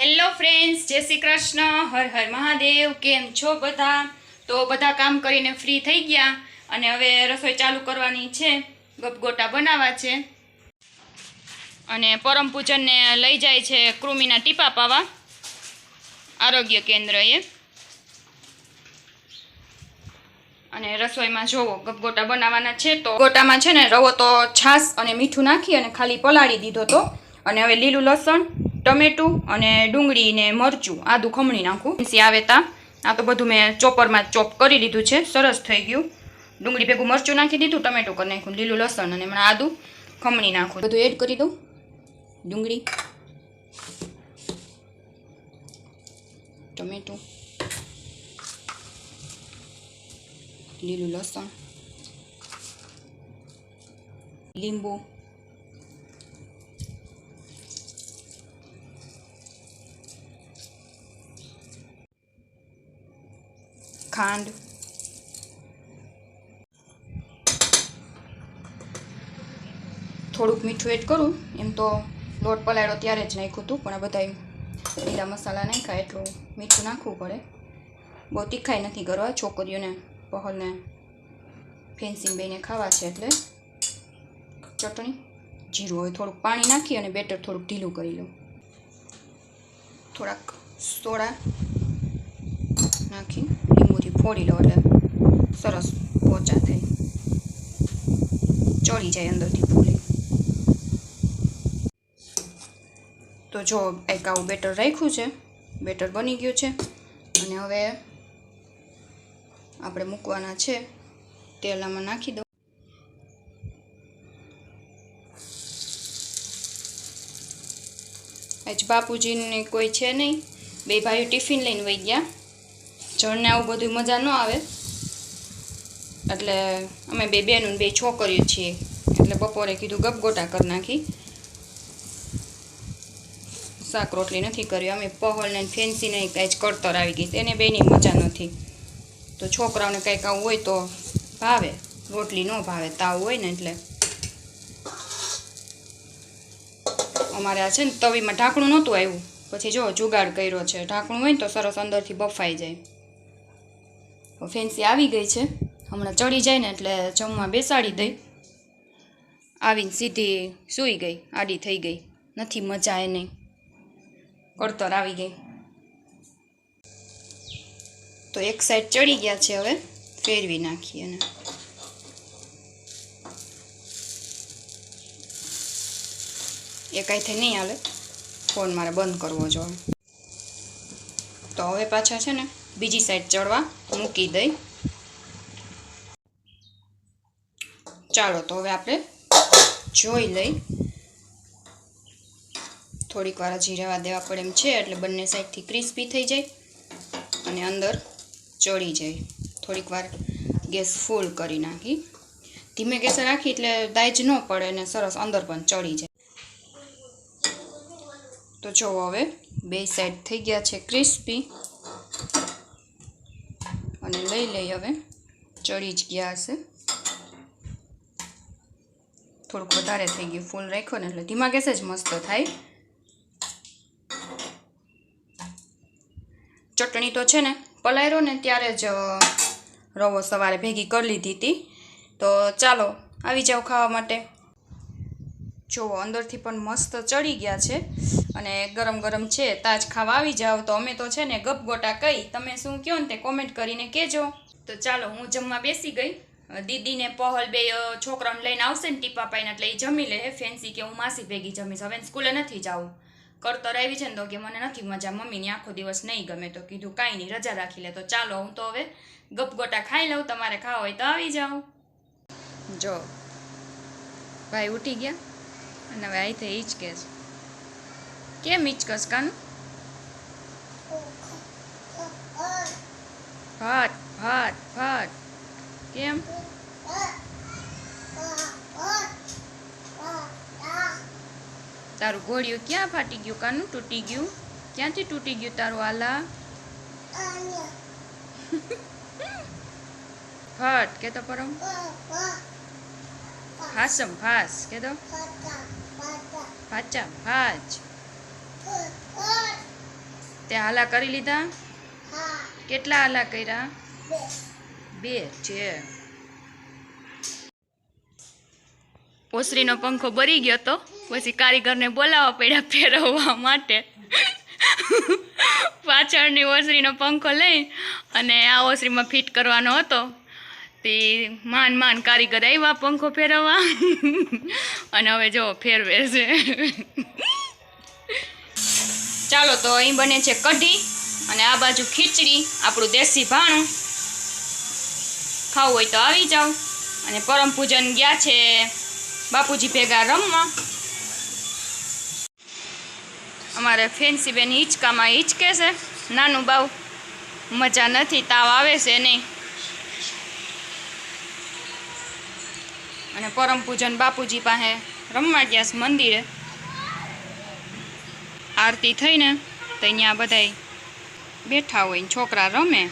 Hello friends, જય શ્રી કૃષ્ણ, હર હર મહાદેવ, કેમ છો બધા? તો બધા કામ કરીને ફ્રી થઈ ગયા અને હવે રસોઈ ચાલુ કરવાની છે, ગપગોટા બનાવવા છે. અને પરમ પૂજનને લઈ જાય છે કૃમિના ટીપા પાવા, આરોગ્ય કેન્દ્રએ અને રસોઈમાં જોવો, ગપગોટા બનાવવાના છે તો ગોટામાં છે ને રવો તો છાશ અને મીઠું નાખી અને ખાલી પલાળી દીધો તો. અને હવે લીલું લસણ ટમેટું અને ડુંગળી ને મરચું, આદું ખમણી નાખું. સી આવે તા. આ તો બધું મેં ચોપરમાં ચોપ કરી લીધું છે. સરસ થઈ ગયું. ડુંગળી ભેગું મરચું નાખી દીધું, ટમેટું કરી નાખ્યું, લીલું લસણ અને હમણાં આદું ખમણી નાખું. બધું એડ કરી દઉં. ડુંગળી, ટમેટું, લીલું લસણ, લીંબુ ખાંડ થોડુંક મીઠું એડ કરું. એમ તો લોટ પલાળ્યો ત્યારે જ નાખ્યું હતું, પણ આ બધા લીલા મસાલા નાખ્યા, એટલું મીઠું નાખવું પડે. બહુ તીખાઈ નથી કરવા છોકરીઓને, પહલને ફેન્સિંગ બેને ખાવા છે એટલે. ચટણી, જીરું, હવે થોડુંક પાણી નાખી અને બેટર થોડુંક ઢીલું કરી લઉં થોડાક સોડા ફોડી લો એટલે સરસ પોચા થાય ચડી જાય અંદરથી ફૂલી. તો જો એક આવું બેટર રાખ્યું છે, બેટર બની ગયું છે. અને હવે આપણે મૂકવાના છે તેલ આમાં નાખી દઉં. આજ બાપુજીને કોઈ છે નહીં. બે ભાઈઓ ટિફિન લઈને વહી ગયા. જળને આવું બધું મજા ન આવે. એટલે અમે બે બેનું બે છોકરીઓ છીએ. એટલે બપોરે કીધું ગપગોટા કરી નાખી. શાક રોટલી નથી કરી અમે પહોળને ફેન્સીને કાંઈ જ કડતર આવી ગઈ. એને બેની મજા નથી તો છોકરાઓને કંઈક આવું હોય તો ભાવે. રોટલી ન ભાવે, તાવ હોય ને એટલે. અમારે આ છે ને તવીમાં ઢાંકણું નહોતું આવ્યું. પછી જો જુગાડ કર્યો છે. ઢાંકણું હોય ને તો સરસ અંદરથી બફાઈ જાય. ફેન્સી આવી ગઈ છે. હમણાં ચડી જાય ને એટલે જમવા બેસાડી દઈ. આવીને સીધી સૂઈ ગઈ, આડી થઈ ગઈ. નથી મજા એ નહીં આવી ગઈ. તો એક સાઈડ ચડી ગયા છે હવે, ફેરવી નાખીએ એને. કાંઈથી નહીં હાલે. ફોન મારે બંધ કરવો જોઈએ. તો હવે પાછા છે ને બીજી સાઈડ ચડવા મૂકી દઈ. ચાલો તો હવે આપણે જોઈ લઈ. થોડીક વાર હજી રહેવા દેવા પડે એમ છે, એટલે બંને સાઈડથી ક્રિસ્પી થઈ જાય અને અંદર ચડી જાય. થોડીક વાર ગેસ ફૂલ કરી નાખી. ધીમે ગેસે રાખી એટલે દાજ ન પડે ને સરસ અંદર પણ ચડી જાય. તો જો હવે, બે સાઈડ થઈ ગયા છે ક્રિસ્પી અને લઈ લઈ હવે ચડી જ ગયા હશે થોડુંક વધારે થઈ ગયું ફૂલ રાખ્યો ને એટલે ધીમા ગેસે જ મસ્ત થાય ચટણી તો છે ને પલાયરો ને ત્યારે જ રવો સવારે ભેગી કરી લીધી હતી તો ચાલો આવી જાઓ ખાવા માટે જુઓ અંદરથી પણ મસ્ત ચડી ગયા છે અને ગરમ ગરમ છે, તાજ ખાવા આવી જાઓ, તો અમે તો છે ને ગપગોટા કહી તમે શું કહો ને તે કોમેન્ટ કરીને કહેજો. તો ચાલો, હું જમવા બેસી ગઈ. દીદીને પહલ બે છોકરાઓને લઈને આવશે ને ટીપા પાઈને એટલે એ જમી લે. ફેન્સી કે હું માસી ભેગી જમીશ. હવે સ્કૂલે નથી જાવું. કરતર આવી છે ને તો કે મને નથી મજા. મમ્મીની આખો દિવસ નહીં ગમે. તો કીધું, કાંઈ નહીં, રજા રાખી લે. તો ચાલો, હું તો હવે ગપગોટા ખાઈ લઉં. તમારે ખાવા હોય તો આવી જાઓ. જો, ભાઈ ઉઠી ગયા. અને હવે અહીં થઈ જ છે. કેમ હિચકસ કાનું ભાત ભાત ભાત. કેમ? તારું ઘોડિયું ક્યાં ફાટી ગયું? કાનું તૂટી ગયું? ક્યાંથી તૂટી ગયું તારું આલા? ફટ કે તો પરમ. હાસમ ફાસ કે તો ફાચા ફાચ તે હાલા કરી લીધા? કેટલા હાલા કર્યા? બે. છે. ઓસરીનો પંખો બરી ગયો તો પછી કારીગરને બોલાવવા પડ્યા ફેરવવા માટે. પાછળની ઓસરીનો પંખો લઈ અને આ ઓસરીમાં ફિટ કરવાનો હતો. તે માન માન કારીગર આવ્યા પંખો ફેરવવા. અને હવે જો ફેરવે છે. ચાલો તો અહીં બને છે કઢી અને આ બાજુ ખીચડી, આપણું દેશી ભાણું. ખાવું હોય તો આવી જાઓ. અને પરમ પૂજન ગયા છે બાપુજી ભેગા રમવા. અમારે ફેન્સી બેન હિંચકામાં હિંચકે છે. નાનું બાવ, મજા નથી, તાવ આવે છે નહીં. અને પરમ પૂજન બાપુજી પાસે રમવા ગયા છે મંદિરે. આરતી થઈને તો અહીંયા બધાય બેઠા હોય છોકરા રમે.